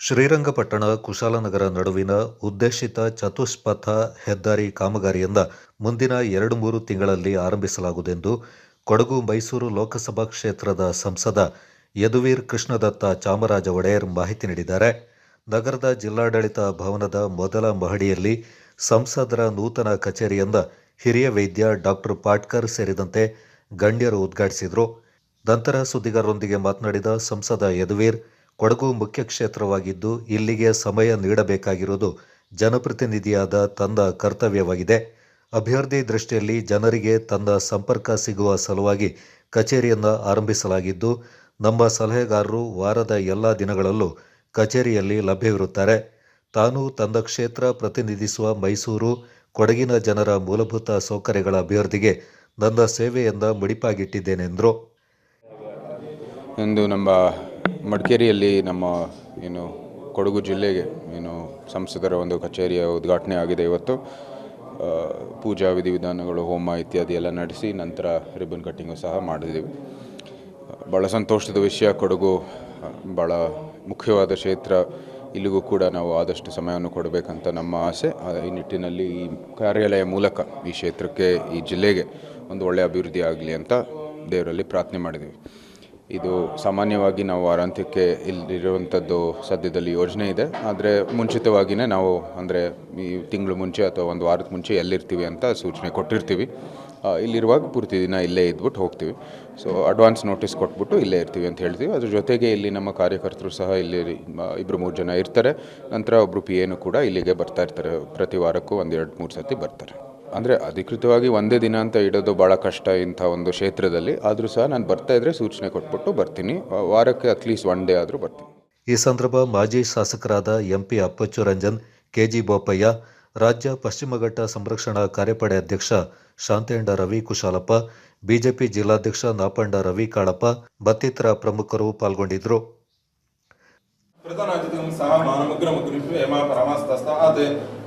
ಶ್ರೀರಂಗಪಟ್ಟಣ ಕುಶಾಲನಗರ ನಡುವಿನ ಉದ್ದೇಶಿತ ಚತುಷ್ಪಥ ಹೆದ್ದಾರಿ ಕಾಮಗಾರಿಯಿಂದ ಮುಂದಿನ ಎರಡು ಮೂರು ತಿಂಗಳಲ್ಲಿ ಆರಂಭಿಸಲಾಗುವುದೆಂದು ಕೊಡಗು ಮೈಸೂರು ಲೋಕಸಭಾ ಕ್ಷೇತ್ರದ ಸಂಸದ ಯದುವೀರ್ ಕೃಷ್ಣದತ್ತ ಚಾಮರಾಜ ಒಡೆಯರ್ ಮಾಹಿತಿ ನೀಡಿದ್ದಾರೆ. ನಗರದ ಜಿಲ್ಲಾಡಳಿತ ಭವನದ ಮೊದಲ ಮಹಡಿಯಲ್ಲಿ ಸಂಸದರ ನೂತನ ಕಚೇರಿಯಿಂದ ಹಿರಿಯ ವೈದ್ಯ ಡಾಕ್ಟರ್ ಪಾಟ್ಕರ್ ಸೇರಿದಂತೆ ಗಣ್ಯರು ಉದ್ಘಾಟಿಸಿದರು. ನಂತರ ಸುದ್ದಿಗಾರರೊಂದಿಗೆ ಮಾತನಾಡಿದ ಸಂಸದ ಯದುವೀರ್ ಕೊಡಗು ಮುಖ್ಯ ಕ್ಷೇತ್ರವಾಗಿದ್ದು ಇಲ್ಲಿಗೆ ಸಮಯ ನೀಡಬೇಕಾಗಿರುವುದು ಜನಪ್ರತಿನಿಧಿಯಾದ ತಂದ ಕರ್ತವ್ಯವಾಗಿದೆ. ಅಭ್ಯರ್ಥಿ ದೃಷ್ಟಿಯಲ್ಲಿ ಜನರಿಗೆ ತನ್ನ ಸಂಪರ್ಕ ಸಿಗುವ ಸಲುವಾಗಿ ಕಚೇರಿಯನ್ನು ಆರಂಭಿಸಲಾಗಿದ್ದು, ನಮ್ಮ ಸಲಹೆಗಾರರು ವಾರದ ಎಲ್ಲ ದಿನಗಳಲ್ಲೂ ಕಚೇರಿಯಲ್ಲಿ ಲಭ್ಯವಿರುತ್ತಾರೆ. ತಾನು ತಂದ ಕ್ಷೇತ್ರ ಪ್ರತಿನಿಧಿಸುವ ಮೈಸೂರು, ಕೊಡಗಿನ ಜನರ ಮೂಲಭೂತ ಸೌಕರ್ಯಗಳ ಅಭ್ಯರ್ಥಿಗೆ ನನ್ನ ಸೇವೆಯಿಂದ ಮುಡಿಪಾಗಿಟ್ಟಿದ್ದೇನೆಂದರು. ಇಂದು ನಮ್ಮ ಮಡಿಕೇರಿಯಲ್ಲಿ ನಮ್ಮ, ಏನು, ಕೊಡಗು ಜಿಲ್ಲೆಗೆ, ಏನು, ಸಂಸದರ ಒಂದು ಕಚೇರಿಯ ಉದ್ಘಾಟನೆ ಆಗಿದೆ ಇವತ್ತು. ಪೂಜಾ ವಿಧಿವಿಧಾನಗಳು, ಹೋಮ ಇತ್ಯಾದಿ ಎಲ್ಲ ನಡೆಸಿ ನಂತರ ರಿಬ್ಬನ್ ಕಟ್ಟಿಂಗು ಸಹ ಮಾಡಿದ್ದೀವಿ ಭಾಳ ಸಂತೋಷದ ವಿಷಯ, ಕೊಡಗು ಭಾಳ ಮುಖ್ಯವಾದ ಕ್ಷೇತ್ರ. ಇಲ್ಲಿಗೂ ಕೂಡ ನಾವು ಆದಷ್ಟು ಸಮಯವನ್ನು ಕೊಡಬೇಕಂತ ನಮ್ಮ ಆಸೆ. ಈ ನಿಟ್ಟಿನಲ್ಲಿ ಈ ಕಾರ್ಯಾಲಯ ಮೂಲಕ ಈ ಕ್ಷೇತ್ರಕ್ಕೆ, ಈ ಜಿಲ್ಲೆಗೆ ಒಂದು ಒಳ್ಳೆಯ ಅಭಿವೃದ್ಧಿ ಆಗಲಿ ಅಂತ ದೇವರಲ್ಲಿ ಪ್ರಾರ್ಥನೆ ಮಾಡಿದ್ದೀವಿ ಇದು ಸಾಮಾನ್ಯವಾಗಿ ನಾವು ವಾರಾಂತ್ಯಕ್ಕೆ ಇಲ್ಲಿರುವಂಥದ್ದು ಸದ್ಯದಲ್ಲಿ ಯೋಜನೆ ಇದೆ. ಆದರೆ ಮುಂಚಿತವಾಗಿಯೇ ನಾವು ಅಂದರೆ ಈ ತಿಂಗಳು ಮುಂಚೆ ಅಥವಾ ಒಂದು ವಾರದ ಮುಂಚೆ ಎಲ್ಲಿರ್ತೀವಿ ಅಂತ ಸೂಚನೆ ಕೊಟ್ಟಿರ್ತೀವಿ. ಇಲ್ಲಿರುವಾಗ ಪೂರ್ತಿ ದಿನ ಇಲ್ಲೇ ಇದ್ಬಿಟ್ಟು ಹೋಗ್ತೀವಿ. ಸೊ ಅಡ್ವಾನ್ಸ್ ನೋಟಿಸ್ ಕೊಟ್ಬಿಟ್ಟು ಇಲ್ಲೇ ಇರ್ತೀವಿ ಅಂತ ಹೇಳ್ತೀವಿ. ಅದ್ರ ಜೊತೆಗೆ ಇಲ್ಲಿ ನಮ್ಮ ಕಾರ್ಯಕರ್ತರು ಸಹ ಇಲ್ಲಿ ಇಬ್ಬರು ಮೂರು ಜನ ಇರ್ತಾರೆ. ನಂತರ ಒಬ್ಬರು ಪಿ ಎನು ಕೂಡ ಇಲ್ಲಿಗೆ ಬರ್ತಾ ಇರ್ತಾರೆ. ಪ್ರತಿ ವಾರಕ್ಕೂ ಒಂದು ಎರಡು ಮೂರು ಸರ್ತಿ ಬರ್ತಾರೆ. ಅಂದರೆ ಅಧಿಕೃತವಾಗಿ ಒಂದೇ ದಿನ ಅಂತ ಇಡೋದು ಭಾಳ ಕಷ್ಟ ಇಂಥ ಒಂದು ಕ್ಷೇತ್ರದಲ್ಲಿ. ಆದರೂ ಸಹ ನಾನು ಬರ್ತಾ ಇದ್ದರೆ ಸೂಚನೆ ಕೊಟ್ಬಿಟ್ಟು ಬರ್ತೀನಿ. ವಾರಕ್ಕೆ ಅಟ್ಲೀಸ್ಟ್ ಒನ್ ಡೇ ಆದರೂ ಬರ್ತೀನಿ. ಈ ಸಂದರ್ಭ ಮಾಜಿ ಶಾಸಕರಾದ ಎಂಪಿ ಅಪ್ಪಚ್ಚು ರಂಜನ್ ಕೆಜಿ ಬೋಪಯ್ಯ ರಾಜ್ಯ ಪಶ್ಚಿಮ ಘಟ್ಟ ಸಂರಕ್ಷಣಾ ಕಾರ್ಯಪಡೆ ಅಧ್ಯಕ್ಷ ಶಾಂತೇಂಡ ರವಿ ಕುಶಾಲಪ್ಪ ಬಿಜೆಪಿ ಜಿಲ್ಲಾಧ್ಯಕ್ಷ ನಾಪಂಡ ರವಿ ಕಾಳಪ್ಪ ಮತ್ತಿತರ ಪ್ರಮುಖರು ಪಾಲ್ಗೊಂಡಿದ್ದರು. ಪ್ರಧಾನಾತಿಥಿಂ ಸಹ ಮಾನಮಗ್ರಮಗ್ರಿಷು ಹೇಮ ಪರಮಾಸ್ತಸ್ತಾತ್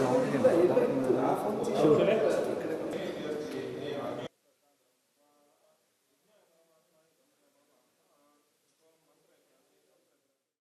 对对对，好的。